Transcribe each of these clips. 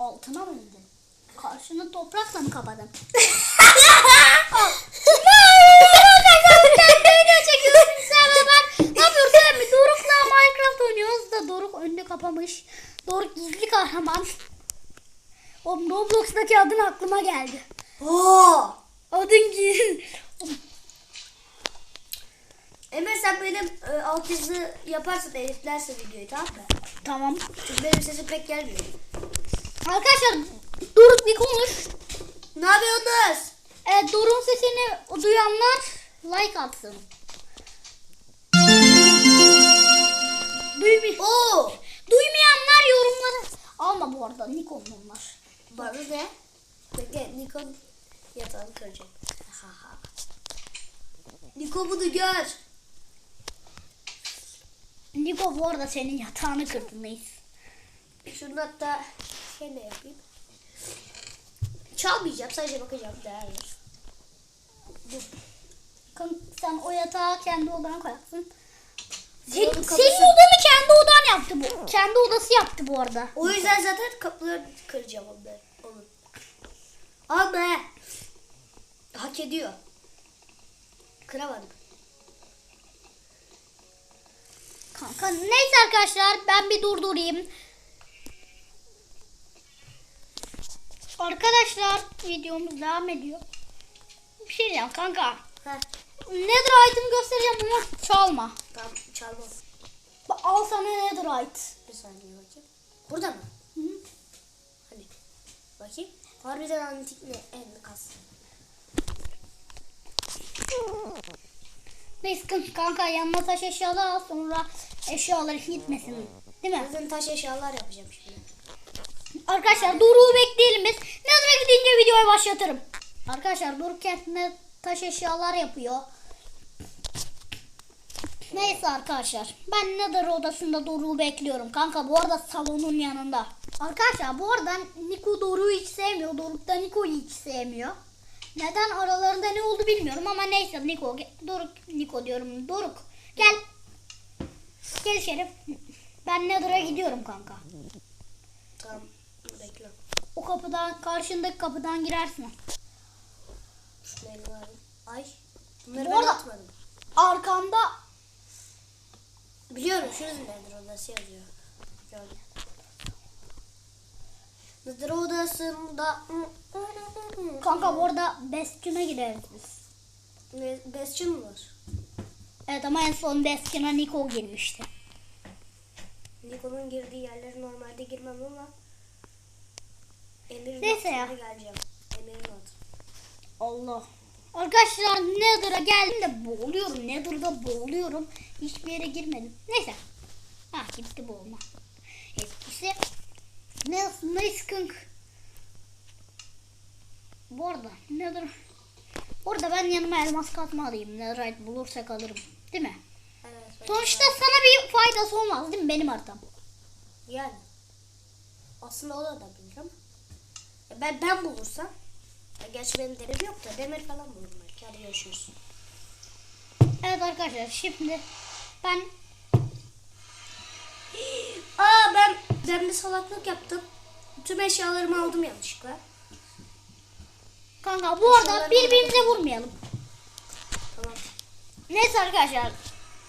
Altına mı indin? Karşını toprakla mı kapadın? Kapamış. Doruk gizli kahraman. O Roblox'taki adın aklıma geldi. Oo! Adın gizli. Emre sen benim e, alt yazı yaparsan editlerse videoyu tamam mı? Tamam. Çünkü benim sesim pek gelmiyor. Arkadaşlar Doruk bir konuş. Ne yapıyorsunuz? Evet Doruk'un sesini duyanlar like atsın. Duymuyor. Oo! Duymayanlar yorumları. Alma bu arada Nikon onlar. Bana ne? Bekle Nikon yatağını kıracak. Niko bunu gör. Niko bu arada senin yatağını kırdı neyse. Şunu hatta şöyle yapayım. Çalmayacağım sadece bakacağım değerler. Dur. Sen o yatağı kendi odana koyarsın. Sen, senin odanı kendi odan yaptı bu. Kendi odası yaptı bu arada. O yüzden zaten kapıları kıracağım onları. Onun. Be. Hak ediyor. Kıramadım. Kanka neyse arkadaşlar ben bir durdurayım. Arkadaşlar videomuz devam ediyor. Bir şey diyeceğim kanka. Heh. Netherite'ımı göstereceğim ama çalma. Tamam çalmam. Bak, Al sana Netherite. Bir saniye bakayım. Burada mı? Hı. Hani. Bakayım. Harbiden antik mi? En kas. Neyse kan- kanka yanına taş eşyalar al sonra eşyaları gitmesin. Değil mi? Zaten taş eşyalar yapacağım şimdi. Arkadaşlar Doruk'u bekleyelim biz. Nether'a gidince videoyu başlatırım. Arkadaşlar Doruk kendine taş eşyalar yapıyor. Neyse arkadaşlar. Ben Nether odasında Doruk'u bekliyorum. Kanka bu arada salonun yanında. Arkadaşlar bu arada Niko Doruk'u hiç sevmiyor. Doruk da Niko'yu hiç sevmiyor. Neden aralarında ne oldu bilmiyorum ama neyse Niko. Doruk Niko diyorum. Doruk gel. Gel Şerif. Ben Nether'a gidiyorum kanka. Tamam. Bekle. O kapıdan karşındaki kapıdan girersin. Alayım. Ay. Bunları Bu ben arada- atmadım. Arkanda Biliyorum şurası nedir odası yazıyor. Gördüm. Nedir odasında? kanka bu arada Bastion'a gideriz biz. Ne, mi var? Evet ama en son Bastion'a Nico girmişti. Niko'nun girdiği yerlere normalde girmem ama Emir'in Neyse ya. geleceğim. Emir'in altı. Allah. Arkadaşlar Nether'a geldim de boğuluyorum. Nether'da boğuluyorum. Hiçbir yere girmedim. Neyse. Ha gitti boğulma. Etkisi. Ne skunk. Bu arada Nether. Burada ben yanıma elmas katma alayım. Netherite bulursak alırım. Değil mi? Evet. Sonuçta sana bir faydası olmaz değil mi benim haritam? Yani. Aslında o da. Ya Ben, ben bulursam. Gerçi benim demir yok da demir falan bulurum belki. Hadi görüşürüz. Evet arkadaşlar şimdi ben Aa ben ben bir salaklık yaptım. Tüm eşyalarımı aldım yanlışlıkla. kanka bu arada birbirimize vurmayalım. Tamam. Neyse arkadaşlar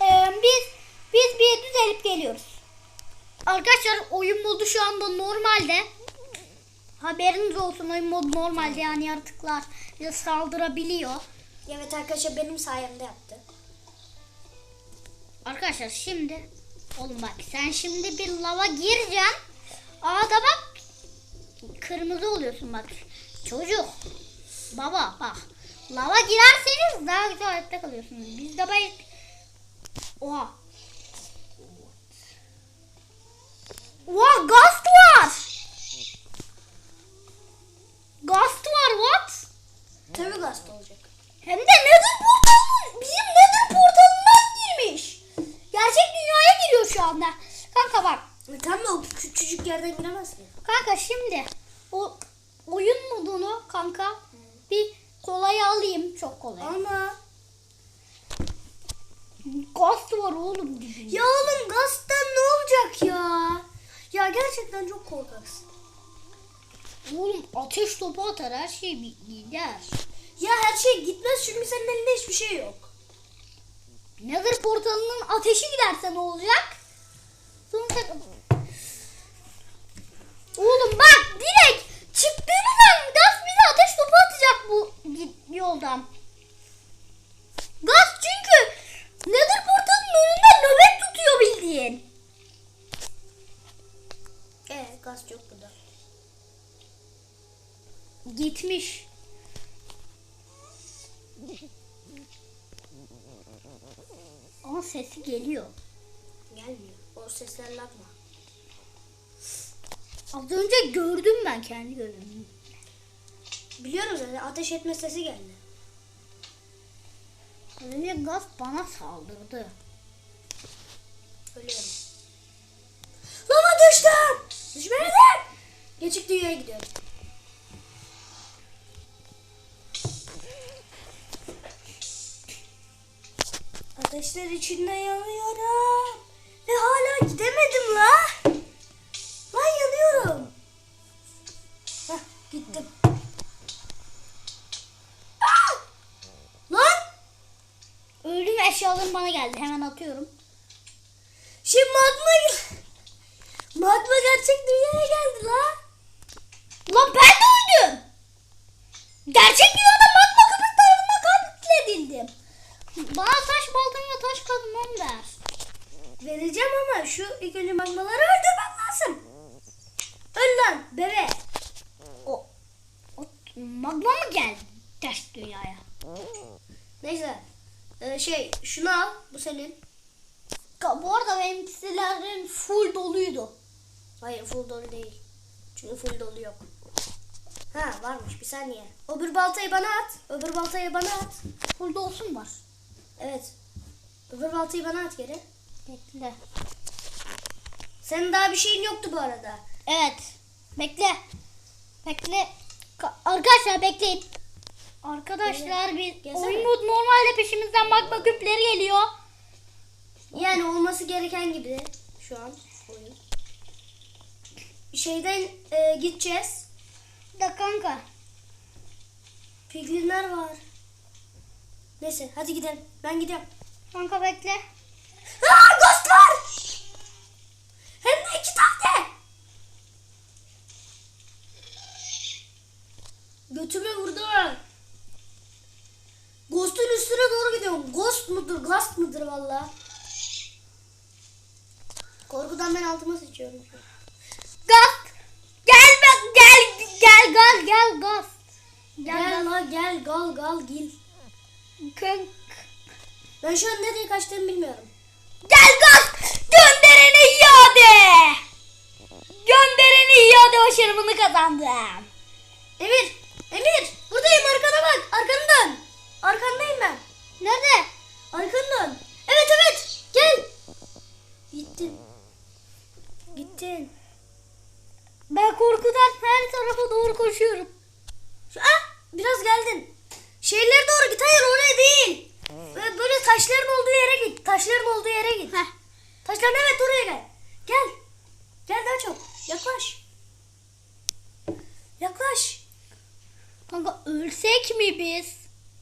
eee, biz biz bir düzelip geliyoruz. Arkadaşlar oyun modu şu anda normalde. Haberiniz olsun oyun modu normalde yani yaratıklar bize saldırabiliyor. Evet arkadaşlar benim sayemde yaptı. Arkadaşlar şimdi oğlum bak sen şimdi bir lava gireceksin. Aa da bak kırmızı oluyorsun bak. Çocuk. Baba bak. Lava girerseniz daha güzel hayatta kalıyorsunuz. Biz de bay Oha. Oha ghost var. Ghost var what? Tabii gazete olacak. Hem de Nether portalının bizim Nether portalından girmiş. Gerçek dünyaya giriyor şu anda. Kanka bak. E, Tamam o küçücük yerden giremez ki. Kanka şimdi o oyun modunu kanka bir kolay alayım. Çok kolay. Ama Ghost var oğlum ya oğlum gazetten ne olacak ya? Ya gerçekten çok korkaksın. Oğlum ateş topu atar her şey gider. Ya her şey gitmez çünkü senin elinde hiçbir şey yok. Nether portalının ateşi giderse ne olacak? Sonuçta... Oğlum bak direkt çıktığımız an gaz bize ateş topu atacak bu yoldan. Gaz çünkü Nether portalının önünde nöbet tutuyor bildiğin. Ee gaz yok burada. Gitmiş. Ama sesi geliyor. Gelmiyor. O seslerle atma. Az önce gördüm ben kendi gözümle. Biliyorum zaten ateş etme sesi geldi. Az önce gaz bana saldırdı. Ateşler içinde yanıyorum. Ve hala gidemedim la. Lan yanıyorum. Heh, gittim. Aa! Lan Öldüm eşyalarım bana geldi. Hemen atıyorum. Şimdi magma magma gerçek dünyaya geldi la. Lan ben de öldüm. Gerçek dünyada magma köpek tarafından katledildim. Bana taş baltam ve taş kazmam ver. Vereceğim önce magmaları öldürmem lazım. Öl lan bebe. O, o magma mı geldi ters dünyaya? Neyse. Ee, şey şunu al. Bu senin. Bu arada benim kişilerin full doluydu. Hayır full dolu değil. Çünkü full dolu yok. Ha varmış bir saniye. Öbür baltayı bana at. Öbür baltayı bana at. Full dolsun var. Evet. Öbür baltayı bana at geri. Bekle. Senin daha bir şeyin yoktu bu arada. Evet. Bekle. Bekle. Ka- Arkadaşlar bekleyin. Arkadaşlar bir Gelsene. oyun mod normalde peşimizden magma küpleri geliyor. Yani olması gereken gibi şu an oyun. Şeyden e, gideceğiz. Da kanka. Piglinler var. Neyse hadi gidelim. Ben gidiyorum. Kanka bekle. Aa ghostlar! Hem de iki tane. Götüme vurdu. Ghost'un üstüne doğru gidiyorum. Ghost mudur, ghost mıdır valla? Korkudan ben altıma sıçıyorum. Gaz. Gel bak gel gel gaz gel gaz. Gel, Gel gel. la gel gal gal gil. Kank. Ben şu an nereye kaçtığımı bilmiyorum. Gel gaz. Gönderene iade. Gönderene iade başarımını kazandım. Emir! Emir! Buradayım arkana bak. Arkanı dön. Arkandayım ben. Nerede? Arkanı dön. Evet evet. Gel. Gittin. Gittin. Ben korkudan her tarafa doğru koşuyorum. Şu, ah, biraz geldin. Şeylere doğru git. Hayır oraya değil. Böyle taşların olduğu yere git. Taşların olduğu yere git. Heh. Taşların evet oraya gel. Gel. Gel daha çok. Yaklaş. Yaklaş. Kanka ölsek mi biz?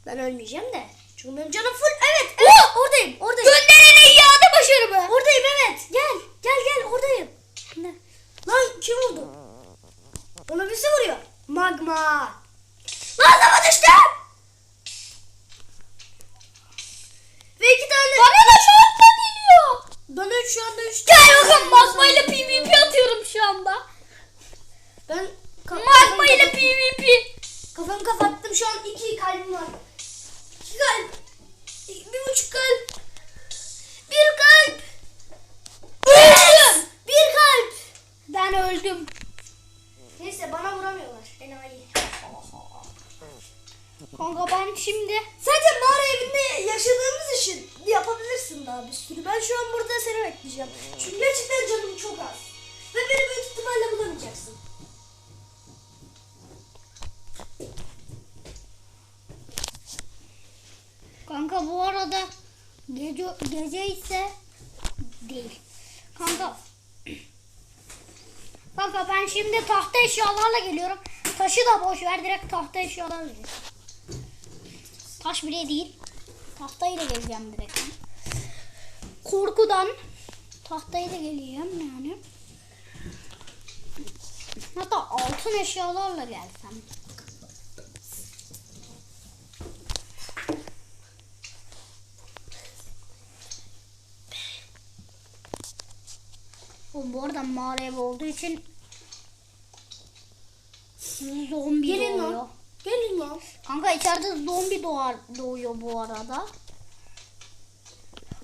Ben ölmeyeceğim de. Çünkü benim canım full. Evet. evet oradayım. Oradayım. Gönderene iade başarımı. Oradayım evet. Gel. Gel gel oradayım. Ne? Lan kim vurdu? Ona birisi vuruyor. Magma. Lan lava düştüm. Ve iki tane. Bana da şartla Bana üç şu anda üç Gel tane- bakalım magma ile PvP atıyorum şu anda. Ben Magma ile PvP. kafamı kapattım. Şu an iki kalbim var. İki kalp. Bir buçuk kalp. Bir kalp. Öldüm. Bir kalp. Ben öldüm. Neyse bana vuramıyorlar. Enayi. Kanka ben şimdi Zaten evinde yaşadığımız için yapabilirsin daha bir sürü. Ben şu an burada seni bekleyeceğim. Çünkü gerçekten canım çok az. Ve beni büyük ihtimalle bulamayacaksın. kanka bu arada gece gece ise değil. Kanka Kanka ben şimdi tahta eşyalarla geliyorum. taşı da boş ver direkt tahta eşyalar verir. Taş bile değil. Tahtayla geleceğim direkt. Korkudan tahtayla geleceğim yani. Hatta altın eşyalarla gelsem. Oğlum bu arada mağara evi olduğu için zombi Gelin doğuyor. lan. Gelin lan. Kanka içeride zombi doğar, doğuyor bu arada.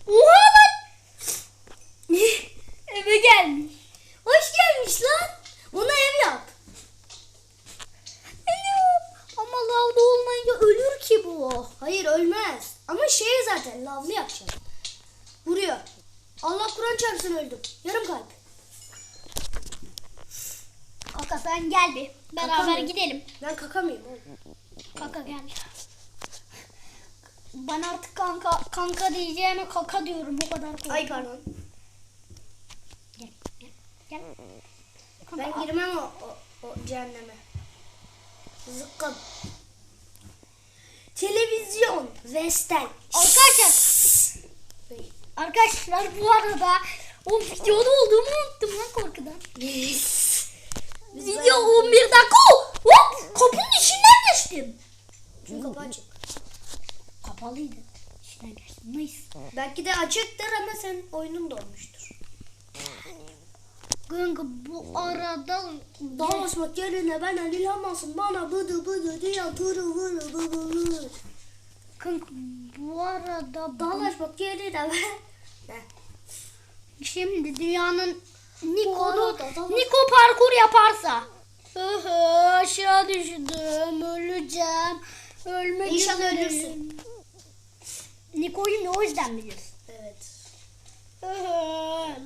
Oha lan! Eve gelmiş. Hoş gelmiş lan. Ona ev yap. Ama lavda olmayınca ölür ki bu. Hayır ölmez. Ama şey zaten lavlı yapacağım. Vuruyor. Allah Kur'an çarpsın öldüm. Yarım kalp. Kanka sen gel bir. Beraber Kakamıyorum. gidelim. Ben kakamayayım oğlum. Kanka gel. Ben artık kanka kanka diyeceğime kaka diyorum o kadar kolay. Ay pardon. Gel gel gel. Kanka, Ben girmem o, o, o cehenneme. Zıkkım. Televizyon. Western. Arkadaşlar Arkadaşlar bu arada o videoda olduğumu unuttum lan korkudan. Video 11 dakika. Hop kapının içinden geçtim. Çünkü kapı açık. Kapalıydı. İçinden geçtim. Nice. Belki de açıktır ama sen oyunun dolmuştur. Kanka bu arada Dolaşmak yerine bana ilhamasın bana bıdı bıdı diye tırı vırı bıdı vırı. kanka bu arada Dolaşmak yerine ben... Şimdi dünyanın da- Niko parkur yaparsa aşağı düştüm öleceğim ölmek İnşallah üzereyim. ölürsün. Niko'yu o yüzden biliyorsun. Evet.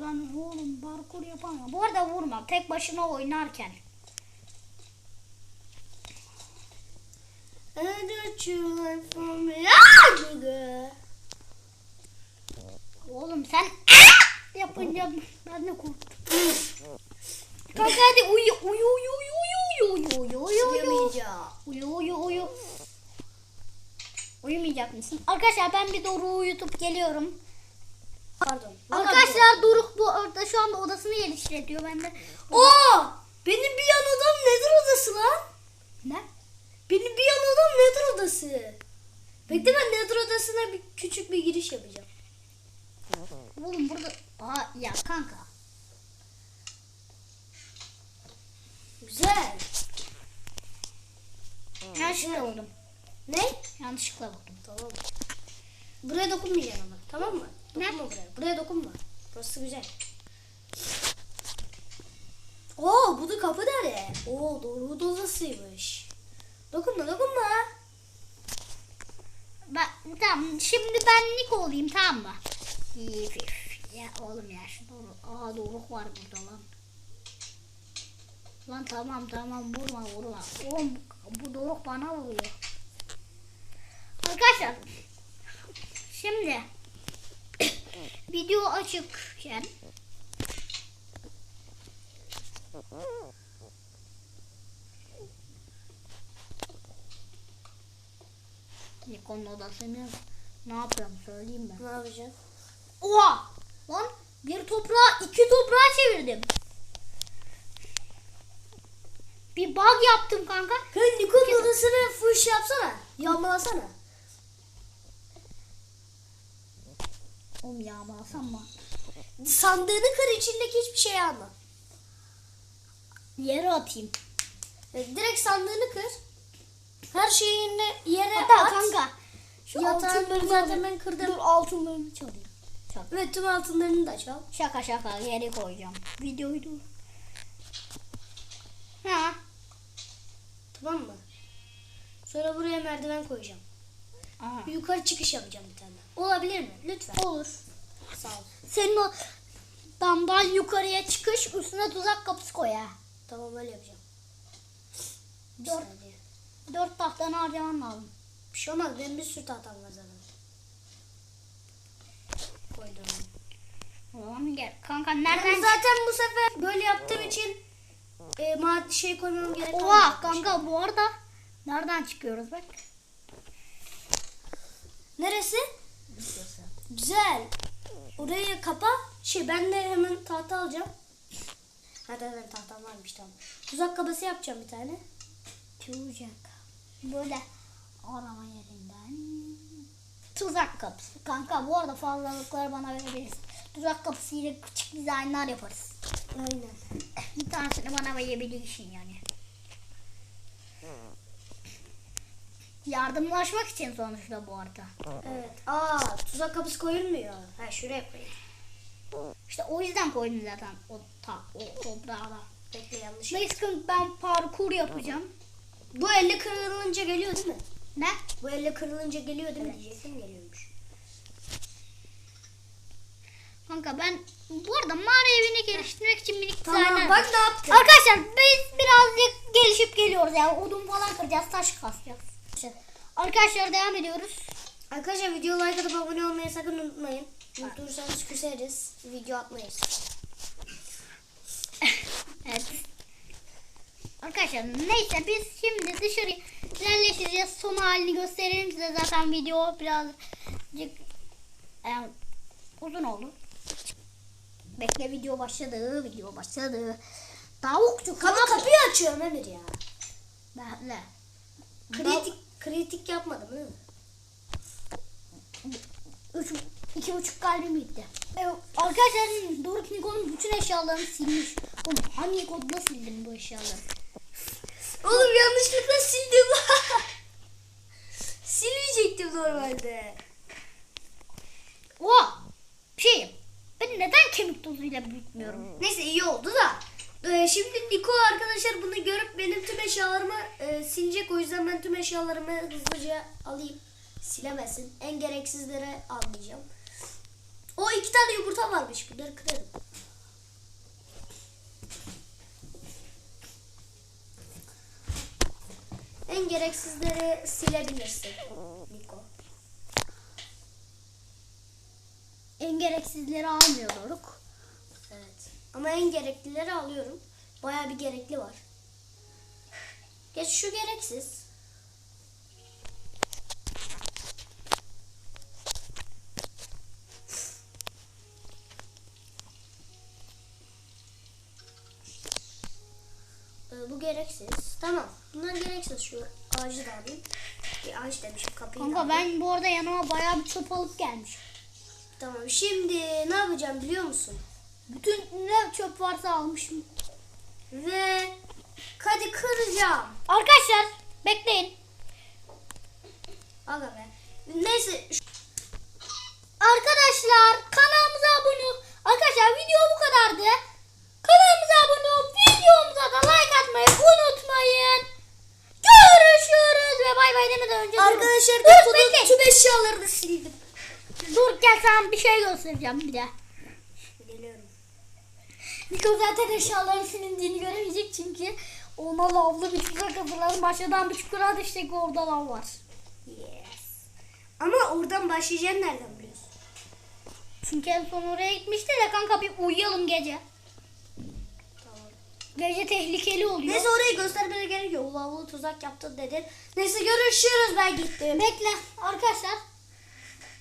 Lan oğlum parkur yapamıyor. Bu arada vurma. Tek başına oynarken. Oğlum sen yapınca ben de korktum. Kanka hadi uyu uyu uyu uyu uyu uyu uyu uyu uyu Uyumayacağım. uyu uyu uyu. Uyumayacak mısın? Arkadaşlar ben bir Doruk'u uyutup geliyorum. Pardon. Arkadaşlar Doruk bu arada şu anda odasını geliştiriyor. Ben de Oo! Benim bir yan odam nedir odası lan? ne? Benim bir yan odam nedir odası? Bekle ben nedir odasına bir küçük bir giriş yapacağım. Oğlum burada Aa, ya kanka. Güzel. Yanlışlıkla vurdum. Ne? Yanlışlıkla vurdum. Tamam. Buraya dokunmayacaksın ama. Tamam mı? Ne? Dokunma buraya. Buraya dokunma. Burası güzel. Oo bu da kapı nere? Oo doğru odasıymış. Dokunma dokunma. Ben, tamam şimdi ben Nick olayım tamam mı? Ya oğlum ya şu doğru. Aa doğruluk var burada lan. Lan tamam tamam vurma vurma. Oğlum bu, doğruluk bana vuruyor. Arkadaşlar şimdi video açıkken Nikon'un odasını ne yapıyorum söyleyeyim mi? Ne yapacaksın? Oha! Lan bir toprağı iki toprağa çevirdim. Bir bug yaptım kanka. Hey Nikon'un odasını fuş yapsana. Yağmalasana. Oğlum yağmalasam mı? Sandığını kır içindeki hiçbir şey alma. Yere atayım. E, direkt sandığını kır. Her şeyini yere Hatta at. kanka. Şu Yatağın altınları zaten ben kırdım. Dur altınlarını çalayım. Çal. Ve tüm altınlarını da çal. Şaka şaka geri koyacağım. Videoyu dur. Ha. Tamam mı? Sonra buraya merdiven koyacağım. Aha. Yukarı çıkış yapacağım bir tane. Olabilir mi? Lütfen. Olur. Sağ ol. Senin o damdan yukarıya çıkış üstüne tuzak kapısı koy ha. Tamam öyle yapacağım. Bir Dört, saniye. dört tahtanı harcaman lazım. Bir şey olmaz. Benim bir sürü tahtam var zaten. Koydum. Oğlum gel. Kanka Ben nereden zaten bu sefer böyle yaptığım için e, mad şey koymam gerek Oha kalmayacak. kanka bu arada nereden çıkıyoruz bak. Neresi? Güzel. Orayı kapa. Şey ben de hemen tahta alacağım. Hadi hadi tahtam varmış tamam. Tuzak kabası yapacağım bir tane. Tuzak. Böyle arama yerinden. Tuzak kapısı. Kanka bu arada fazlalıkları bana verebilirsin. Tuzak kapısı ile küçük dizaynlar yaparız. Aynen. Bir tanesini bana verebilirsin yani. Yardımlaşmak için sonuçta bu arada. Evet. Aa tuzak kapısı koyulmuyor. Ha şuraya koyayım. İşte o yüzden koydum zaten o, ta, o toprağa. Bekle yanlış. Neyse ben parkur yapacağım. Bu elle kırılınca geliyor değil mi? Ne? Bu elle kırılınca geliyor değil mi? Diyecektim geliyormuş. Kanka ben bu arada mağara evini geliştirmek için minik Tamam dizaynlar- bak ne yaptım. Arkadaşlar biz birazcık gelişip geliyoruz ya. Odun falan kıracağız, taş kasacağız. Arkadaşlar devam ediyoruz. Arkadaşlar video like atıp abone olmayı sakın unutmayın. Unutursanız küseriz. Video atmayız. Evet. Arkadaşlar neyse biz şimdi dışarı ilerleşeceğiz. Son halini gösterelim size. Zaten video birazcık e, uzun oldu. Bekle video başladı. Video başladı. Tavukçu Kapı kapı. kapıyı açıyorum Emir ya. Bekle. Kritik kritik yapmadım değil mi? Üç, iki buçuk kalbim gitti. Ee, arkadaşlar Doruk Niko'nun bütün eşyalarını silmiş. Oğlum hangi kodla sildin bu eşyaları? Oğlum yanlışlıkla sildim. Silmeyecektim normalde. Oha! Bir şey. Neden kemik tozuyla büyütmüyorum? Neyse iyi oldu da. Ee, şimdi Niko arkadaşlar bunu görüp benim tüm eşyalarımı e, silecek. O yüzden ben tüm eşyalarımı hızlıca alayım. Silemesin. En gereksizlere almayacağım. O iki tane yumurta varmış. Bunları kırarım. En gereksizleri silebilirsin Niko. En gereksizleri almıyor Doruk. Evet. Ama en gereklileri alıyorum. Bayağı bir gerekli var. Geç şu gereksiz. Ee, bu gereksiz. Tamam. Bunlar gereksiz. Şu ağacı da alayım. Bir ağaç demişim kapıyı da Kanka alayım. ben bu arada yanıma bayağı bir çöp alıp gelmişim. Tamam. Şimdi ne yapacağım biliyor musun? Bütün ne çöp varsa almışım. Ve hadi kıracağım. Arkadaşlar bekleyin. Aga be. Neyse Arkadaşlar kanalımıza abone ol. Arkadaşlar video bu kadardı. Kanalımıza abone ol. Videomuza da like atmayı unutmayın. Görüşürüz ve bay bay demeden önce. Arkadaşlar tüm eşyalarını sildim. Dur gel sana bir şey göstereceğim bir de. Geliyorum. Niko zaten eşyaların silindiğini göremeyecek çünkü ona lavlı bir tuzak hazırladım. Başladan bir çukura düştük orada lav var. Yes. Ama oradan başlayacağım nereden biliyorsun? Çünkü en son oraya gitmişti de kanka bir uyuyalım gece. Tamam. Gece tehlikeli oluyor. Neyse orayı göstermene gerek yok. Lavulu tuzak yaptın dedin. Neyse görüşürüz ben gittim. Bekle arkadaşlar.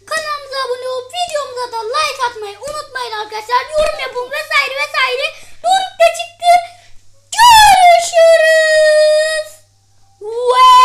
Kanalımıza abone olup videomuza da like atmayı unutmayın arkadaşlar. Yorum yapın vesaire vesaire. Doruk da çıktı. Görüşürüz. Wow.